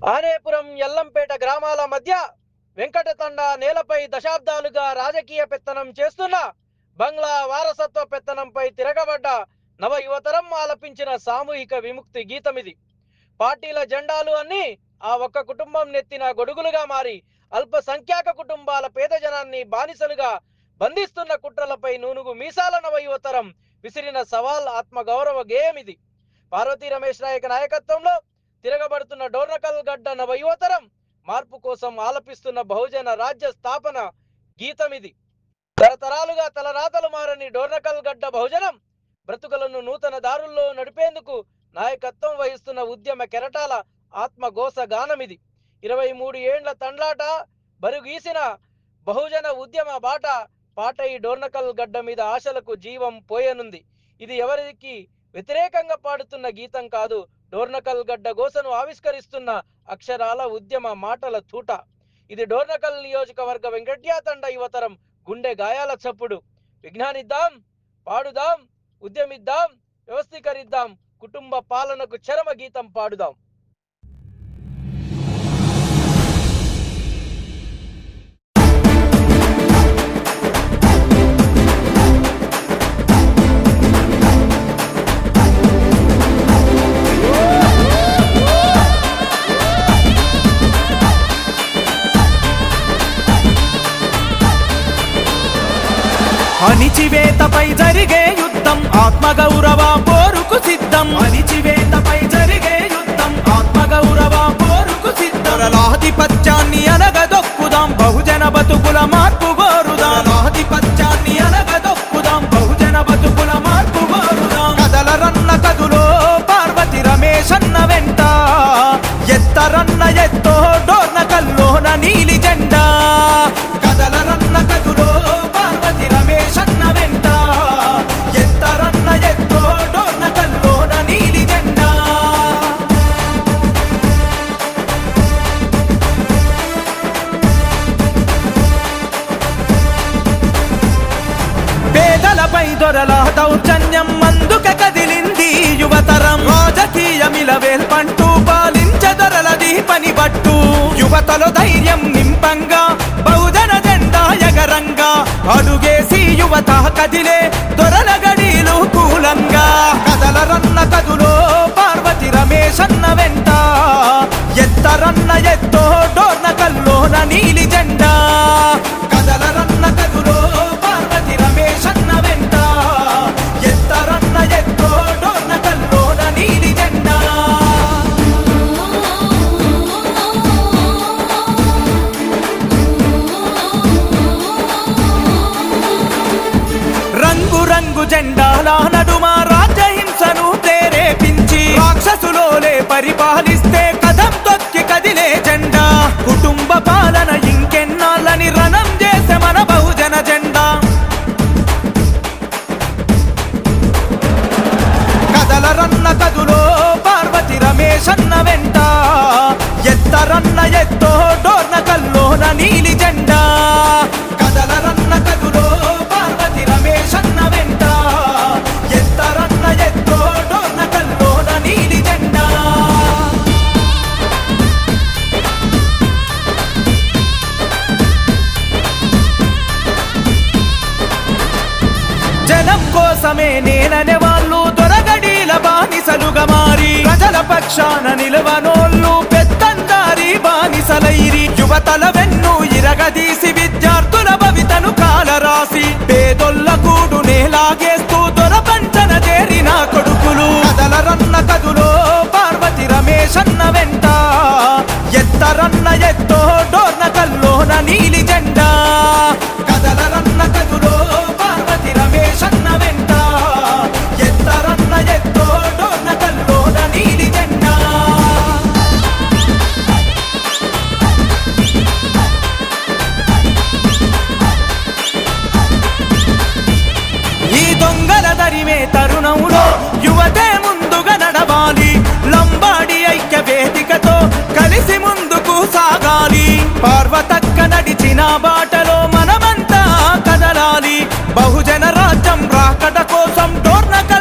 ఆనేపురం ఎల్లంపేట గ్రామాల మధ్య వెంకటతండ నేలపై దశాబ్దాలుగా రాజకీయ పెత్తనం చేస్తున్న బంగ్లా వారసత్వ పెత్తనంపై తిరగబడ్డ నవ యువతరం ఆలపించిన సామూహిక విముక్తి గీతమిది పార్టీల జెండాలు అన్ని ఆ ఒక్క కుటుంబం నెత్తిన గొడుగులుగా మారి అల్పసంఖ్యాక కుటుంబాల పేద జనాన్ని బానిసలుగా బంధిస్తున్న కుట్రలపై నూనుగు మీసాల నవ యువతరం విసిరిన సవాల్ ఆత్మగౌరవ గేయం గేయమిది పార్వతీ రమేష్ నాయక నాయకత్వంలో తిరగబడుతున్న డోర్నకల్ గడ్డ నవ యువతరం మార్పు కోసం ఆలపిస్తున్న బహుజన రాజ్య స్థాపన గీతమిది. తరతరాలుగా తలరాతలు మారని డోర్నకల్ గడ్డ బహుజనం బ్రతుకులను నూతన దారుల్లో నడిపేందుకు నాయకత్వం వహిస్తున్న ఉద్యమ కెరటాల ఆత్మఘోష గానమిది. ఇరవై మూడు ఏండ్ల తండ్లాట బరుగీసిన బహుజన ఉద్యమ బాట పాట ఈ డోర్నకల్ గడ్డ మీద ఆశలకు జీవం పోయనుంది. ఇది ఎవరికి వ్యతిరేకంగా పాడుతున్న గీతం కాదు డోర్నకల్ గడ్డ గోసను ఆవిష్కరిస్తున్న అక్షరాల ఉద్యమ మాటల తూట. ఇది డోర్నకల్ నియోజకవర్గ వెంకట్యాతండ యువతరం గుండె గాయాల చప్పుడు. విజ్ఞానిద్దాం పాడుదాం ఉద్యమిద్దాం వ్యవస్థీకరిద్దాం కుటుంబ పాలనకు చరమ గీతం పాడుదాం. అణిచివేతపై జరిగే యుద్ధం ఆత్మగౌరవ పోరు దొరల దౌర్జన్యం అందుక కదిలింది యువతరం. రాజకీయమిల వేల్పంటూ పాలించదొరలది పని పట్టు యువతలో ధైర్యం నింపంగా బహుజన జెండా ఎగరంగా. అడుగేసి యువత కదిలే దొరల గడిలు కూలంగా. కదలరన్న కదులో పార్వతి రమేష్ అన్న వెంట. ఎత్తరన్న ఎత్త జెండాల నడుమ రాజహింసను ప్రేరేపించి రాక్షసులోలే పరిపాలిస్తే కథం తొక్కి కదిలే జెండా. కుటుంబ పాలన ఇంకెన్నాళ్ళని రణం చేసే మన బహుజన జెండా. కదలరన్న కదులో పార్వతి రమేష్ అన్న వెంట ఎత్తరన్న ఎత్తో డోర్న కల్లోన నీలి జెండా. కోసమే నేననే వాళ్ళు దొరగడీల బానిసలుగా మారి. ప్రజల పక్షాన నిలవనోళ్ళు పెద్దందారి బానిసలైరి. యువతల వెన్ను ఇరగదీసి విద్యార్థుల భవితను కాలరాసి. పేదొల్ల కూడు నేలాగేస్తూ దొరపంచన చేరిన కొడుకులు. కదలరన్న కదులో పార్వతి రమేష్ అన్న వెంట. ఎత్తరన్న ఎత్తో డోర్న కల్లోన నీలి జెండా. కదలరన్న కదులో పార్వతి రమేష్ అన్న వెంట. కలిసి ముందుకు సాగాలి. పార్వతక్క నడిచిన బాటలో మనమంతా కదలాలి. బహుజన రాజ్యం రాకట కోసం డోర్నకల్లో